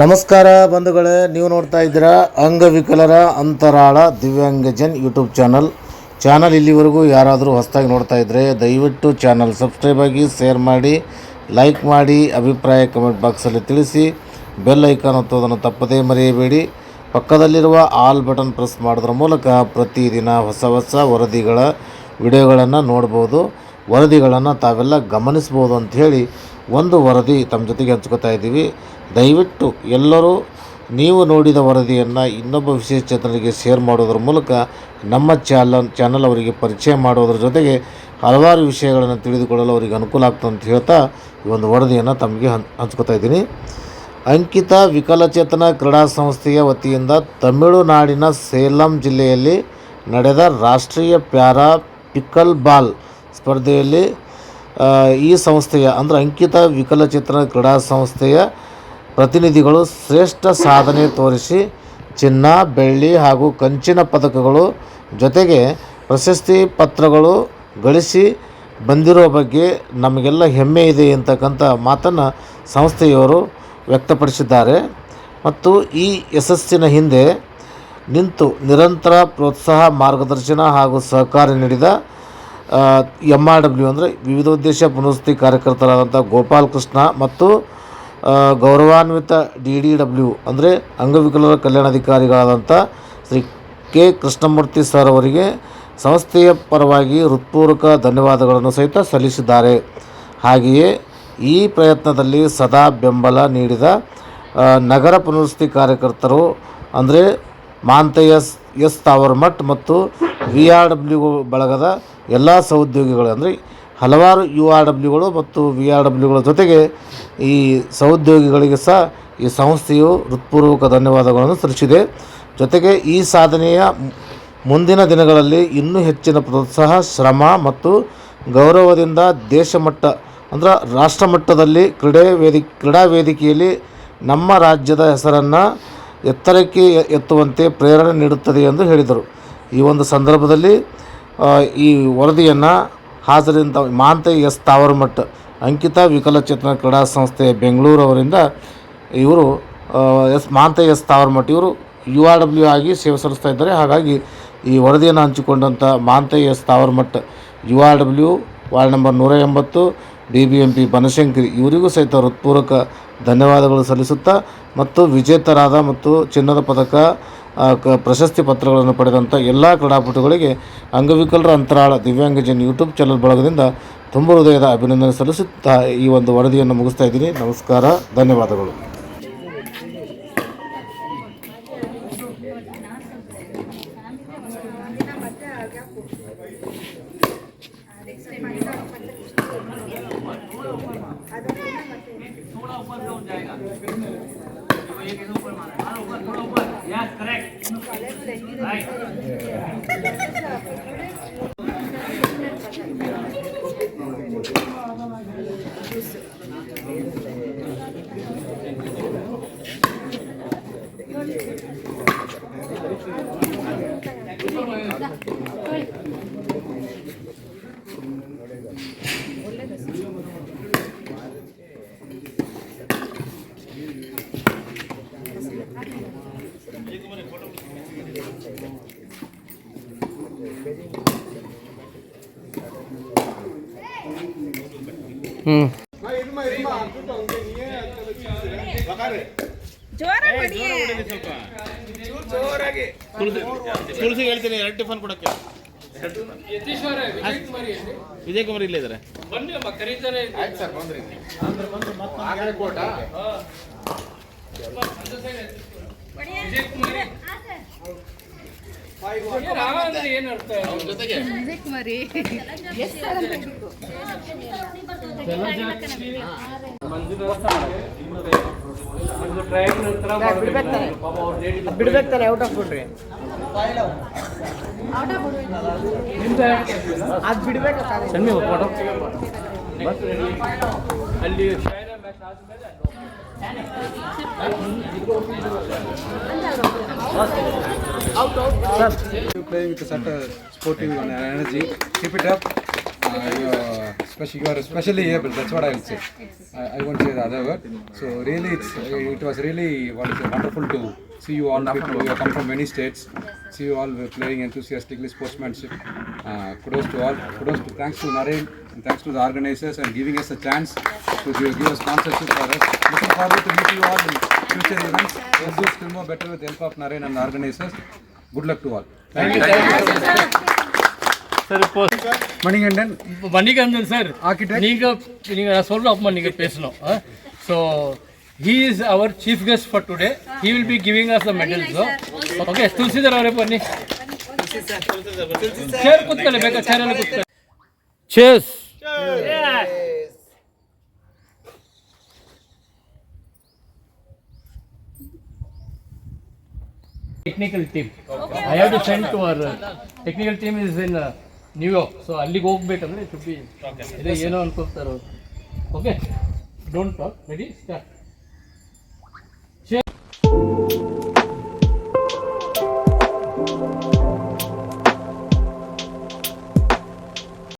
ನಮಸ್ಕಾರ ಬಂಧುಗಳೇ, ನೀವು ನೋಡ್ತಾ ಇದ್ದೀರಾ ಅಂಗವಿಕಲರ ಅಂತರಾಳ ದಿವ್ಯಾಂಗಜನ್ ಯೂಟ್ಯೂಬ್ ಚಾನಲ್. ಚಾನಲ್ ಇಲ್ಲಿವರೆಗೂ ಯಾರಾದರೂ ಹೊಸದಾಗಿ ನೋಡ್ತಾ ಇದ್ದರೆ ದಯವಿಟ್ಟು ಚಾನಲ್ ಸಬ್ಸ್ಕ್ರೈಬ್ ಆಗಿ, ಶೇರ್ ಮಾಡಿ, ಲೈಕ್ ಮಾಡಿ, ಅಭಿಪ್ರಾಯ ಕಮೆಂಟ್ ಬಾಕ್ಸಲ್ಲಿ ತಿಳಿಸಿ, ಬೆಲ್ ಐಕಾನ್ ಒತ್ತೋದನ್ನು ತಪ್ಪದೇ ಮರೆಯಬೇಡಿ. ಪಕ್ಕದಲ್ಲಿರುವ ಆಲ್ ಬಟನ್ ಪ್ರೆಸ್ ಮಾಡೋದ್ರ ಮೂಲಕ ಪ್ರತಿದಿನ ಹೊಸ ಹೊಸ ವರದಿಗಳ ವಿಡಿಯೋಗಳನ್ನು ನೋಡ್ಬೋದು. ವರದಿಗಳನ್ನು ತಾವೆಲ್ಲ ಗಮನಿಸ್ಬೋದು ಅಂಥೇಳಿ ಒಂದು ವರದಿ ತಮ್ಮ ಜೊತೆಗೆ ಹಂಚ್ಕೋತಾ ಇದ್ದೀವಿ. ದಯವಿಟ್ಟು ಎಲ್ಲರೂ ನೀವು ನೋಡಿದ ವರದಿಯನ್ನು ಇನ್ನೊಬ್ಬ ವಿಶೇಷಚೇತನರಿಗೆ ಶೇರ್ ಮಾಡೋದ್ರ ಮೂಲಕ ನಮ್ಮ ಚಾನಲ್ ಚಾನಲ್ ಅವರಿಗೆ ಪರಿಚಯ ಮಾಡೋದ್ರ ಜೊತೆಗೆ ಹಲವಾರು ವಿಷಯಗಳನ್ನು ತಿಳಿದುಕೊಳ್ಳಲು ಅವರಿಗೆ ಅನುಕೂಲ ಆಗ್ತದೆ ಅಂತ ಹೇಳ್ತಾ ಈ ಒಂದು ವರದಿಯನ್ನು ತಮಗೆ ಹಂಚ್ ಹಂಚ್ಕೋತಾ ಇದ್ದೀನಿ. ಅಂಕಿತ ವಿಕಲಚೇತನ ಕ್ರೀಡಾ ಸಂಸ್ಥೆಯ ವತಿಯಿಂದ ತಮಿಳುನಾಡಿನ ಸೇಲಂ ಜಿಲ್ಲೆಯಲ್ಲಿ ನಡೆದ ರಾಷ್ಟ್ರೀಯ ಪ್ಯಾರಾ ಪಿಕಲ್ ಬಾಲ್ ಸ್ಪರ್ಧೆಯಲ್ಲಿ ಈ ಸಂಸ್ಥೆಯ, ಅಂದರೆ ಅಂಕಿತ ವಿಕಲಚೇತನ ಕ್ರೀಡಾ ಸಂಸ್ಥೆಯ ಪ್ರತಿನಿಧಿಗಳು ಶ್ರೇಷ್ಠ ಸಾಧನೆ ತೋರಿಸಿ ಚಿನ್ನ, ಬೆಳ್ಳಿ ಹಾಗೂ ಕಂಚಿನ ಪದಕಗಳು ಜೊತೆಗೆ ಪ್ರಶಸ್ತಿ ಪತ್ರಗಳು ಗಳಿಸಿ ಬಂದಿರೋ ಬಗ್ಗೆ ನಮಗೆಲ್ಲ ಹೆಮ್ಮೆ ಇದೆ ಅಂತಕ್ಕಂಥ ಮಾತನ್ನು ಸಂಸ್ಥೆಯವರು ವ್ಯಕ್ತಪಡಿಸಿದ್ದಾರೆ. ಮತ್ತು ಈ ಯಶಸ್ಸಿನ ಹಿಂದೆ ನಿಂತು ನಿರಂತರ ಪ್ರೋತ್ಸಾಹ, ಮಾರ್ಗದರ್ಶನ ಹಾಗೂ ಸಹಕಾರ ನೀಡಿದ ಎಂ ಆರ್ ಡಬ್ಲ್ಯೂ ಅಂದರೆ ವಿವಿಧೋದ್ದೇಶ ಪುನರ್ವಸತಿ ಕಾರ್ಯಕರ್ತರಾದಂಥ ಗೋಪಾಲ್ ಕೃಷ್ಣ ಮತ್ತು ಗೌರವಾನ್ವಿತ ಡಿ ಡಿ ಡಬ್ಲ್ಯೂ ಅಂದರೆ ಅಂಗವಿಕಲರ ಕಲ್ಯಾಣಾಧಿಕಾರಿಗಳಾದಂಥ ಶ್ರೀ ಕೆ ಕೃಷ್ಣಮೂರ್ತಿ ಸರ್ ಅವರಿಗೆ ಸಂಸ್ಥೆಯ ಪರವಾಗಿ ಹೃತ್ಪೂರ್ವಕ ಧನ್ಯವಾದಗಳನ್ನು ಸಹಿತ ಸಲ್ಲಿಸಿದ್ದಾರೆ. ಹಾಗೆಯೇ ಈ ಪ್ರಯತ್ನದಲ್ಲಿ ಸದಾ ಬೆಂಬಲ ನೀಡಿದ ನಗರ ಪುನರ್ವಸತಿ ಕಾರ್ಯಕರ್ತರು ಅಂದರೆ ಮಾಂತಯ್ಯ ಎಸ್ ಎಸ್ ತಾವರ್ಮಠ್ ಮತ್ತು ವಿ ಆರ್ ಡಬ್ಲ್ಯೂ ಬಳಗದ ಎಲ್ಲ ಸಹೋದ್ಯೋಗಿಗಳು ಅಂದರೆ ಹಲವಾರು ಯು ಆರ್ ಡಬ್ಲ್ಯೂಗಳು ಮತ್ತು ವಿ ಆರ್ ಡಬ್ಲ್ಯೂಗಳ ಜೊತೆಗೆ ಈ ಸಹೋದ್ಯೋಗಿಗಳಿಗೆ ಸಹ ಈ ಸಂಸ್ಥೆಯು ಹೃತ್ಪೂರ್ವಕ ಧನ್ಯವಾದಗಳನ್ನು ಸಲ್ಲಿಸಿದೆ. ಜೊತೆಗೆ ಈ ಸಾಧನೆಯ ಮುಂದಿನ ದಿನಗಳಲ್ಲಿ ಇನ್ನೂ ಹೆಚ್ಚಿನ ಪ್ರೋತ್ಸಾಹ, ಶ್ರಮ ಮತ್ತು ಗೌರವದಿಂದ ದೇಶ ಮಟ್ಟ ಅಂದ್ರೆ ರಾಷ್ಟ್ರ ಮಟ್ಟದಲ್ಲಿ ಕ್ರೀಡೆ ವೇದಿ, ಕ್ರೀಡಾ ವೇದಿಕೆಯಲ್ಲಿ ನಮ್ಮ ರಾಜ್ಯದ ಹೆಸರನ್ನು ಎತ್ತರಕ್ಕೆ ಎತ್ತುವಂತೆ ಪ್ರೇರಣೆ ನೀಡುತ್ತದೆ ಎಂದು ಹೇಳಿದರು. ಈ ಒಂದು ಸಂದರ್ಭದಲ್ಲಿ ಈ ವರದಿಯನ್ನು ಹಾಜರಿಂದ ಮಾಂತೆ ಎಸ್ ತಾವರಮಠ, ಅಂಕಿತ ವಿಕಲಚೇತನ ಕ್ರೀಡಾ ಸಂಸ್ಥೆ ಬೆಂಗಳೂರು ಅವರಿಂದ ಇವರು ಎಸ್ ಮಾಂತೆ ಎಸ್ ತಾವರಮಠ ಇವರು ಯು ಆರ್ ಡಬ್ಲ್ಯೂ ಆಗಿ ಸೇವೆ ಸಲ್ಲಿಸ್ತಾ ಇದ್ದಾರೆ. ಹಾಗಾಗಿ ಈ ವರದಿಯನ್ನು ಹಂಚಿಕೊಂಡಂಥ ಮಾಂತೆ S Tavaramath, U R W, ward number ನೂರ ಎಂಬತ್ತು B B M P Banashankari, ಇವರಿಗೂ ಸಹಿತ ಹೃತ್ಪೂರ್ವಕ ಧನ್ಯವಾದಗಳು ಸಲ್ಲಿಸುತ್ತಾ ಮತ್ತು ವಿಜೇತರಾದ ಮತ್ತು ಚಿನ್ನದ ಪದಕ ಪ್ರಶಸ್ತಿ ಪತ್ರಗಳನ್ನು ಪಡೆದಂಥ ಎಲ್ಲ ಕ್ರೀಡಾಪಟುಗಳಿಗೆ ಅಂಗವಿಕಲರ ಅಂತರಾಳ ದಿವ್ಯಾಂಗಜನ್ ಯೂಟ್ಯೂಬ್ ಚಾನಲ್ ಬಳಗದಿಂದ ತುಂಬ ಹೃದಯದ ಅಭಿನಂದನೆ ಸಲ್ಲಿಸುತ್ತಾ ಈ ಒಂದು ವರದಿಯನ್ನು ಮುಗಿಸ್ತಾ ಇದ್ದೀನಿ. ನಮಸ್ಕಾರ, ಧನ್ಯವಾದಗಳು. थोड़ा ऊपर से हो जाएगा एक ऊपर मारा ऊपर थोड़ा ऊपर यस करेक्ट राइट ತುಳಸಿ ಹೇಳ್ತೀನಿ ಎರಡು ಟಿಫನ್ ಕೊಡಕ್ಕೆ ವಿಜಯ್ ಕುಮಾರ್ ಇಲ್ಲೇ ಇದ್ದಾರೆ ಬಿಡ್ಬೇಕಾರೆ ಔಟ್ ಆಫ್ ಬಿಡ್ರಿ ಅದು ಬಿಡ್ಬೇಕು ಸಣ್ಣ ಫೋಟೋ ಅಲ್ಲಿ playing with such a sportive and energy. Keep it up. uh, you are especially able. That's what I will say. I, I won't say the other word. So really, it's it was really what is it, wonderful to see you all people. You have come from many states. See you all playing enthusiastically sportsmanship. Uh, kudos to all. Kudos to thanks to Naren and thanks to the organizers and giving us a chance to give, give a sponsorship for us. Looking forward to meet you all in future events. We'll do still more better with the help of Naren and the organizers. Good luck to all. Sir இப்போ மணிகண்டன் இப்போ Manikandan sir architect நீங்கள் நீங்கள் நான் சொல்கிற அப்பமா நீங்கள் பேசணும் so he is our chief guest for today he will be giving us the medal so okay tulsi tulsidhar avare panni chair kutkale beka chair alle kutkale cheers cheers technical team okay. i have to send to our technical team is in uh, New York so ಅಲ್ಲಿಗೆ ಹೋಗ್ಬೇಕಂದ್ರೆ should be ಇದು ಏನೋ ಅನ್ಕೋತಾರೆ okay don't talk ready start